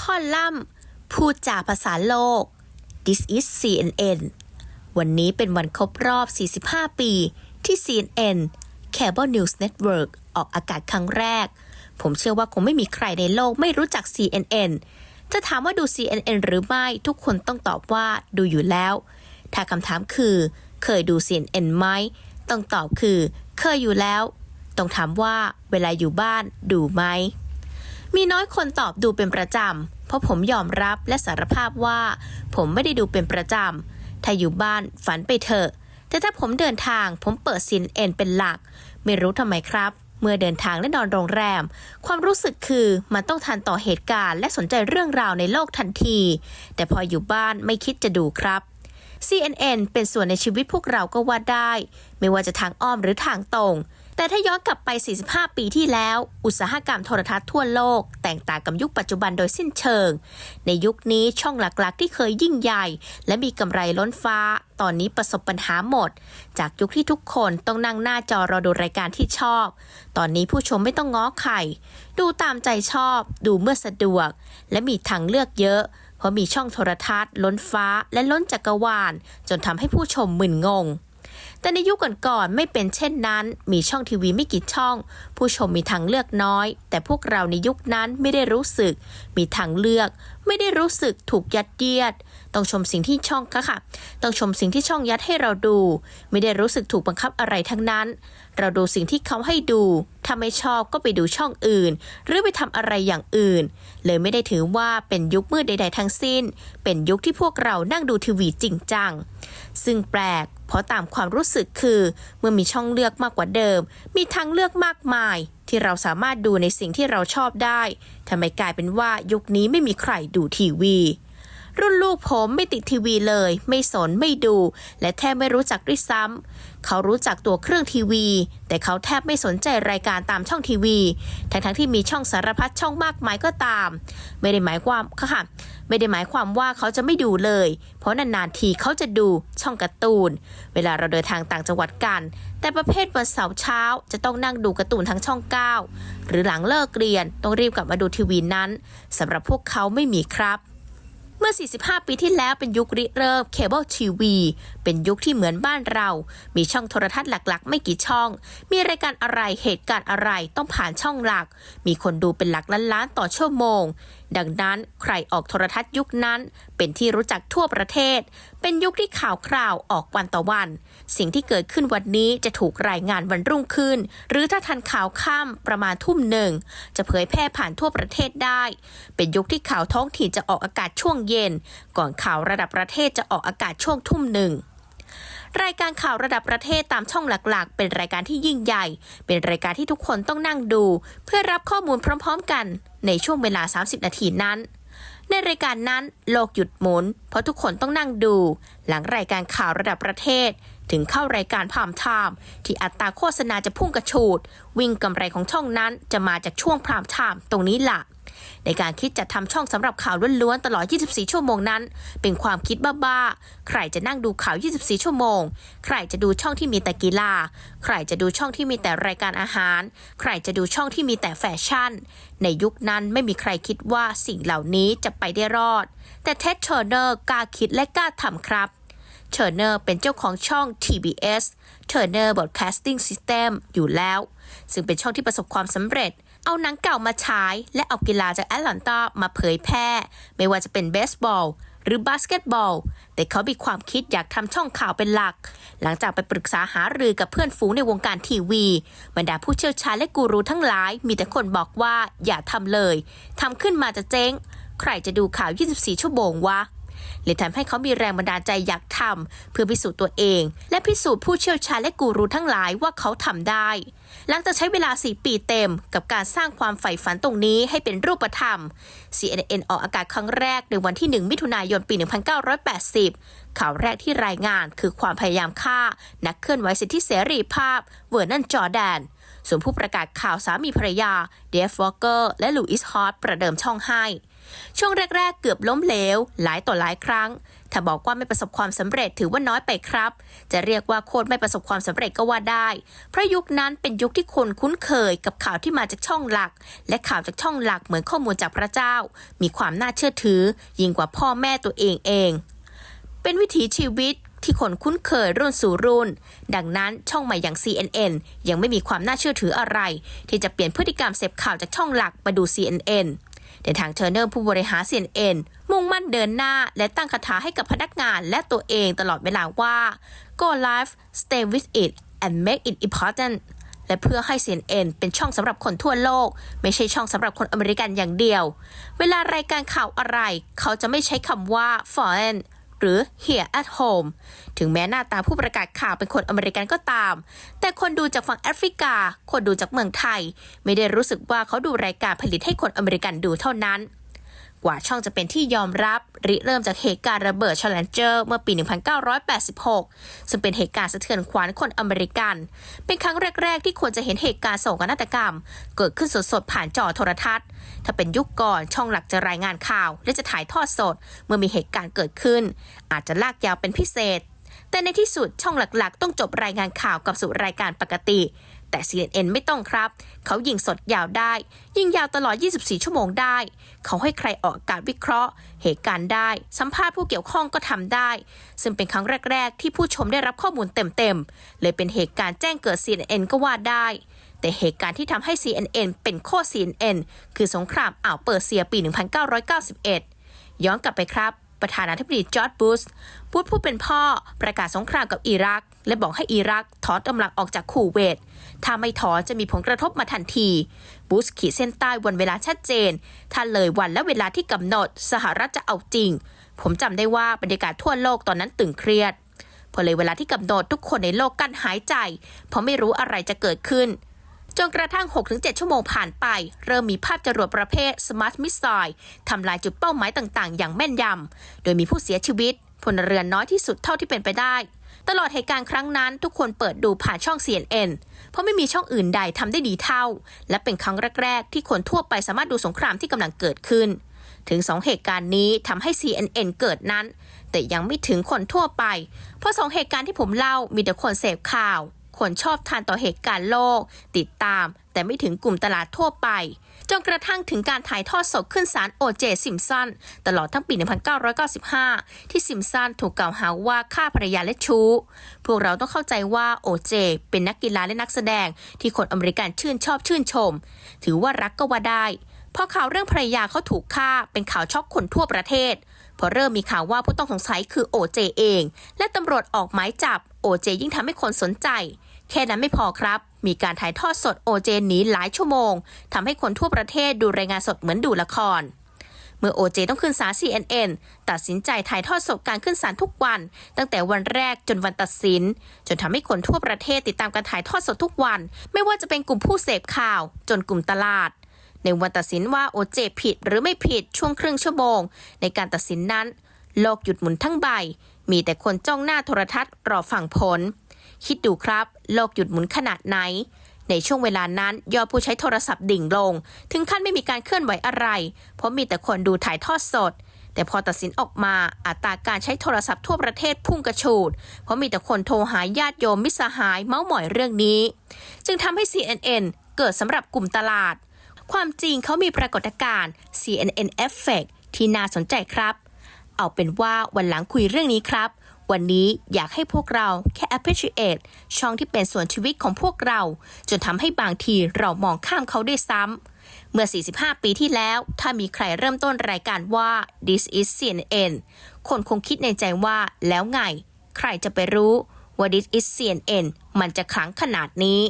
คอลัมน์พูดจาภาษาโลก This is CNN วันนี้เป็นวันครบรอบ 45 ปีที่ CNN Cable News Network ออกอากาศครั้งแรก ผมเชื่อว่าคงไม่มีใครในโลกไม่รู้จัก CNN จะถามว่าดู CNN หรือไม่ทุกคนต้องตอบว่าดูอยู่แล้ว ถ้าคำถามคือ เคยดู CNN ไหม ต้องตอบคือ เคยอยู่แล้ว ต้องถามว่าเวลาอยู่บ้านดูไหม มีน้อยคนตอบดูเป็นประจำ เพราะผมยอมรับและสารภาพว่า ผมไม่ได้ดูเป็นประจำ ถ้าอยู่บ้านฝันไปเถอะ แต่ถ้าผมเดินทางผมเปิดซีนเอ็นเป็นหลัก ไม่รู้ทำไมครับ เมื่อเดินทางและนอนโรงแรม ความรู้สึกคือมันต้องทันต่อเหตุการณ์และสนใจเรื่องราวในโลกทันที แต่พออยู่บ้านไม่คิดจะดูครับ CNN เป็นส่วนในชีวิตพวกเราก็ว่าได้ ไม่ว่าจะทางอ้อมหรือทางตรง แต่ถ้าย้อนกลับไป 45 ปีที่แล้ว อุตสาหกรรมโทรทัศน์ทั่วโลก แตกต่างกับยุคปัจจุบันโดยสิ้นเชิง ในยุคนี้ช่องหลักๆ ที่เคยยิ่งใหญ่ และมีกำไรล้นฟ้า ตอนนี้ประสบปัญหาหมด จากยุคที่ทุกคนต้องนั่งหน้าจอรอดูรายการที่ชอบ ตอนนี้ผู้ชมไม่ต้องง้อไข่ดูตามใจชอบ ดูเมื่อสะดวก และมีทางเลือกเยอะ เพราะมีช่องโทรทัศน์ ล้นฟ้าและล้นจักรวาล จนทำให้ผู้ชมมึนงง แต่ในยุคก่อนๆไม่เป็นเช่นนั้น มีช่องทีวีไม่กี่ช่อง ผู้ชมมีทางเลือกน้อย แต่พวกเราในยุคนั้นไม่ได้รู้สึก มีทางเลือก ไม่ได้รู้สึกถูกยัดเยียด ต้องชมสิ่งที่ช่องค่ะค่ะ ต้องชมสิ่งที่ช่องยัดให้เราดู ไม่ได้รู้สึกถูกบังคับอะไรทั้งนั้น เราดูสิ่งที่เขาให้ดู ถ้าไม่ชอบก็ไปดูช่องอื่น หรือไปทำอะไรอย่างอื่น เลยไม่ได้ถือว่าเป็นยุคมืดใด ๆ ทั้งสิ้น เป็นยุคที่พวกเรานั่งดูทีวีจริงจัง ซึ่งแปลก เพราะตามความรู้สึกคือ เมื่อมีช่องเลือกมากกว่าเดิม มีทางเลือกมากมาย ที่เราสามารถดูในสิ่งที่เราชอบได้ทำไมกลายเป็นว่ายุคนี้ไม่มีใครดูทีวี รุ่นลูกผมไม่ติดทีวีเลย ไม่สนไม่ดู และแทบไม่รู้จักด้วยซ้ำเขารู้จักตัวเครื่องทีวี แต่เขาแทบไม่สนใจรายการตามช่องทีวี ทั้งๆที่มีช่องสารพัดช่องมากมายก็ตาม ไม่ได้หมายความค่ะไม่ได้หมายความว่าเขาจะไม่ดูเลย เพราะนานๆทีเขาจะดูช่องการ์ตูน เวลาเราเดินทางต่างจังหวัดกัน แต่ประเภทวันเสาร์เช้า จะต้องนั่งดูการ์ตูนทั้งช่อง 9 หรือหลังเลิกเรียนต้องรีบกลับมาดูทีวีนั้นสำหรับพวกเขาไม่มีครับ เมื่อ 45 ปีที่แล้วเป็นยุคริเริ่มเคเบิลทีวี เป็นยุคที่เหมือนบ้านเรา มีช่องโทรทัศน์หลักๆ ไม่กี่ช่อง มีรายการอะไรเหตุการณ์อะไรต้องผ่านช่องหลัก มีคนดูเป็นหลักล้านๆต่อชั่วโมง ดังนั้นใครออกโทรทัศน์ยุคนั้น เป็นที่รู้จักทั่วประเทศ เป็นยุคที่ข่าวคราวออกวันต่อวัน สิ่งที่เกิดขึ้นวันนี้จะถูกรายงานวันรุ่งขึ้น หรือถ้าทันข่าวค่ำประมาณทุ่มหนึ่ง จะเผยแพร่ผ่านทั่วประเทศได้ เป็นยุคที่ข่าวท้องถิ่นจะออกอากาศช่วงเย็น ก่อนข่าวระดับประเทศจะออกอากาศช่วงทุ่มหนึ่ง รายการข่าวระดับประเทศตามช่องหลักๆ เป็นรายการที่ยิ่งใหญ่ เป็นรายการที่ทุกคนต้องนั่งดู เพื่อรับข้อมูลพร้อม ๆ กัน ในช่วงเวลา 30 นาทีนั้น ในรายการนั้นโลกหยุดหมุน เพราะทุกคนต้องนั่งดู หลังรายการข่าวระดับประเทศ ถึงเข้ารายการพามไทม์ที่อัตราโฆษณาจะพุ่งกระฉูด วิ่งกำไรของช่องนั้นจะมาจากช่วงพรามไทม์ตรงนี้ล่ะ ในการคิดจะทำช่องสำหรับข่าวล้วนๆตลอด 24 ชั่วโมงนั้น เป็นความคิดบ้าๆ ใครจะนั่งดูข่าว 24 ชั่วโมง ใครจะดูช่องที่มีแต่กีฬา ใครจะดูช่องที่มีแต่รายการอาหาร ใครจะดูช่องที่มีแต่แฟชั่น ในยุคนั้นไม่มีใครคิดว่าสิ่งเหล่านี้จะไปได้รอด แต่เท็ดเทอร์เนอร์กล้าคิดและกล้าทำครับเทอร์เนอร์เป็นเจ้าของช่อง TBS Turner Broadcasting System อยู่แล้ว ซึ่งเป็นช่องที่ประสบความสำเร็จ เอาหนังเก่ามาฉาย และเอากีฬาจากแอตแลนตามาเผยแพร่ ไม่ว่าจะเป็นเบสบอลหรือบาสเกตบอล แต่เขามีความคิดอยากทำช่องข่าวเป็นหลัก หลังจากไปปรึกษาหารือกับเพื่อนฝูงในวงการทีวี บรรดาผู้เชี่ยวชาญและกูรูทั้งหลาย มีแต่คนบอกว่าอย่าทำเลย ทำขึ้นมาจะเจ๊ง ใครจะดูข่าว 24 ชั่วโมงวะ เลยทำให้เขามีแรงบันดาลใจอยากทำเพื่อพิสูจน์ตัวเอง และพิสูจน์ผู้เชี่ยวชาญและกูรูทั้งหลายว่าเขาทำได้ หลังจากใช้เวลา 4 ปีเต็ม กับการสร้างความใฝ่ฝันตรงนี้ให้เป็นรูปธรรม CNN ออกอากาศครั้งแรกในวันที่ 1 มิถุนายนปี 1980 ข่าวแรกที่รายงานคือความพยายามฆ่า นักเคลื่อนไหวสิทธิเสรีภาพ เวอร์นันจอร์แดนส่วนผู้ประกาศข่าวสามีภรรยาเดฟวอลเกอร์และลูอิสฮอตประเดิมช่องให้ ช่วงแรก ๆ เกือบล้มเหลว หลายต่อหลายครั้ง ถ้าบอกว่าไม่ประสบความสำเร็จถือว่าน้อยไปครับ จะเรียกว่าโคตรไม่ประสบความสำเร็จก็ว่าได้ เพราะยุคนั้นเป็นยุคที่คนคุ้นเคยกับข่าวที่มาจากช่องหลัก และข่าวจากช่องหลักเหมือนข้อมูลจากพระเจ้า มีความน่าเชื่อถือ ยิ่งกว่าพ่อแม่ตัวเองเอง เป็นวิถีชีวิตที่คนคุ้นเคยรุ่นสู่รุ่น ดังนั้นช่องใหม่อย่าง CNN ยังไม่มีความน่าเชื่อถืออะไร ที่จะเปลี่ยนพฤติกรรมเสพข่าวจากช่องหลักมาดู CNN แต่ทางเทอร์เนอร์ผู้บริหารเซียนเอ็นมุ่งมั่นเดินหน้าและตั้งคาถาให้กับพนักงานและตัวเองตลอดเวลาว่า go live stay with it and make it important และเพื่อให้ CNN เป็นช่องสำหรับคนทั่วโลก ไม่ใช่ช่องสำหรับคนอเมริกันอย่างเดียว เวลารายการข่าวอะไร เขาจะไม่ใช้คำว่า foreign หรือ here at home ถึงแม้หน้าตาผู้ประกาศข่าวเป็นคนอเมริกันก็ตาม แต่คนดูจากฝั่งแอฟริกา คนดูจากเมืองไทย ไม่ได้รู้สึกว่าเขาดูรายการผลิตให้คนอเมริกันดูเท่านั้น กว่าช่องจะเป็นที่ยอมรับ ริเริ่มจากเหตุการณ์ระเบิด Challenger เมื่อปี 1986 ซึ่งเป็นเหตุการณ์สะเทือนขวัญคนอเมริกัน เป็นครั้งแรก ๆ ที่คนจะเห็นเหตุการณ์โศกนาฏกรรม เกิดขึ้นสดๆผ่านจอโทรทัศน์ ถ้าเป็นยุคก่อนช่องหลักจะรายงานข่าว และจะถ่ายทอดสด เมื่อมีเหตุการณ์เกิดขึ้น อาจจะลากยาวเป็นพิเศษแต่ในที่สุดช่องหลักๆ ต้องจบรายงานข่าวกับสู่รายการปกติ แต่ CNN ไม่ต้องครับ เขายิงสดยาวได้ ยิงยาวตลอด 24 ชั่วโมงได้ เขาให้ใครออกอากาศวิเคราะห์ เหตุการณ์ได้ สัมภาษณ์ผู้เกี่ยวข้องก็ทำได้ ซึ่งเป็นครั้งแรก ๆ ที่ผู้ชมได้รับข้อมูลเต็ม ๆ เลยเป็นเหตุการณ์แจ้งเกิด CNN ก็ว่าได้ แต่เหตุการณ์ที่ทำให้ CNN เป็นโคตร CNN คือสงครามอ่าวเปอร์เซียปี 1991 ย้อนกลับไปครับ ประธานาธิบดีจอร์จบุชบุชผู้เป็นพ่อประกาศสงครามกับอิรัก และบอกให้อิรักถอนกำลังออกจากคูเวต ถ้าไม่ถอนจะมีผลกระทบมาทันที บุชขีดเส้นใต้วันเวลาชัดเจน ถ้าเลยวันและเวลาที่กำหนด สหรัฐจะเอาจริง ผมจำได้ว่าบรรยากาศทั่วโลกตอนนั้นตึงเครียด พอเลยเวลาที่กำหนดทุกคนในโลกกั้นหายใจ เพราะไม่รู้อะไรจะเกิดขึ้น จนกระทั่ง 6-7 ชั่วโมงผ่านไป เริ่มมีภาพจรวดประเภท Smart Missile ทำลายจุดเป้าหมายต่างๆ อย่างแม่นยำ โดยมีผู้เสียชีวิตพลเรือนน้อยที่สุดเท่าที่เป็นไปได้ ตลอดเหตุการณ์ครั้งนั้น ทุกคนเปิดดูผ่านช่อง CNN เพราะไม่มีช่องอื่นใดทำได้ดีเท่า และเป็นครั้งแรก ๆ ที่คนทั่วไปสามารถดูสงครามที่กำลังเกิดขึ้น ถึงสองเหตุการณ์นี้ทำให้ CNN เกิดนั้น แต่ยังไม่ถึงคนทั่วไป เพราะสองเหตุการณ์ที่ผมเล่ามีแต่คนเสพข่าว คนชอบทานต่อเหตุการณ์โลก ติดตาม แต่ไม่ถึงกลุ่มตลาดทั่วไปจนกระทั่งถึงการถ่ายทอดสดขึ้นศาลโอเจซิมสันตลอดทั้งปี 1995 ที่ซิมสันถูกกล่าวหาว่าฆ่าภรรยาและชู้ พวกเราต้องเข้าใจว่าโอเจ เป็นนักกีฬาและนักแสดง ที่คนอเมริกันชื่นชอบชื่นชม ถือว่ารักก็ว่าได้พราะข่าวเรื่องภรรยาเขาถูกฆ่าเป็นข่าวช็อกคนทั่วประเทศ พอเริ่มมีข่าวว่าผู้ต้องสงสัยคือโอเจเอง และตำรวจออกหมายจับโอเจยิ่งทำให้คนสนใจ แค่นั้นไม่พอครับ มีการถ่ายทอดสดโอเจหนีหลายชั่วโมงทำให้คนทั่วประเทศดูรายงานสดเหมือนดูละคร เมื่อโอเจต้องขึ้นศาล CNN ตัดสินใจถ่ายทอดสดการขึ้นศาลทุกวัน ตั้งแต่วันแรกจนวันตัดสิน จนทำให้คนทั่วประเทศติดตามการถ่ายทอดสดทุกวัน ไม่ว่าจะเป็นกลุ่มผู้เสพข่าว จนกลุ่มตลาดในวันตัดสินว่าโอเจผิดหรือไม่ผิดช่วงครึ่งชั่วโมง ในการตัดสินนั้น โลกหยุดหมุนทั้งใบ มีแต่คนจ้องหน้าโทรทัศน์รอฟังผล คิดดูครับ โลกหยุดหมุนขนาดไหน ในช่วงเวลานั้น ยอดผู้ใช้โทรศัพท์ดิ่งลง ถึงขั้นไม่มีการเคลื่อนไหวอะไร เพราะมีแต่คนดูถ่ายทอดสด แต่พอตัดสินออกมาอัตราการใช้โทรศัพท์ทั่วประเทศพุ่งกระฉูด เพราะมีแต่คนโทรหาญาติโยมมิสหายเมาหมอยเรื่องนี้ จึงทำให้ CNN เกิดสำหรับกลุ่มตลาด ความจริงเขามีปรากฏการณ์ CNN Effect ที่น่าสนใจครับ เอาเป็นว่าวันหลังคุยเรื่องนี้ครับ วันนี้อยากให้พวกเราแค่ appreciate ช่องที่เป็นส่วนชีวิตของพวกเรา จนทำให้บางทีเรามองข้ามเขาได้วยซ้ำ เมื่อ 45 ปีที่แล้ว ถ้ามีใครเริ่มต้นรายการว่า this is CNN คนคงคิดในใจว่าแล้วไง ใครจะไปรู้ว่า this is CNN มันจะขลังขนาดนี้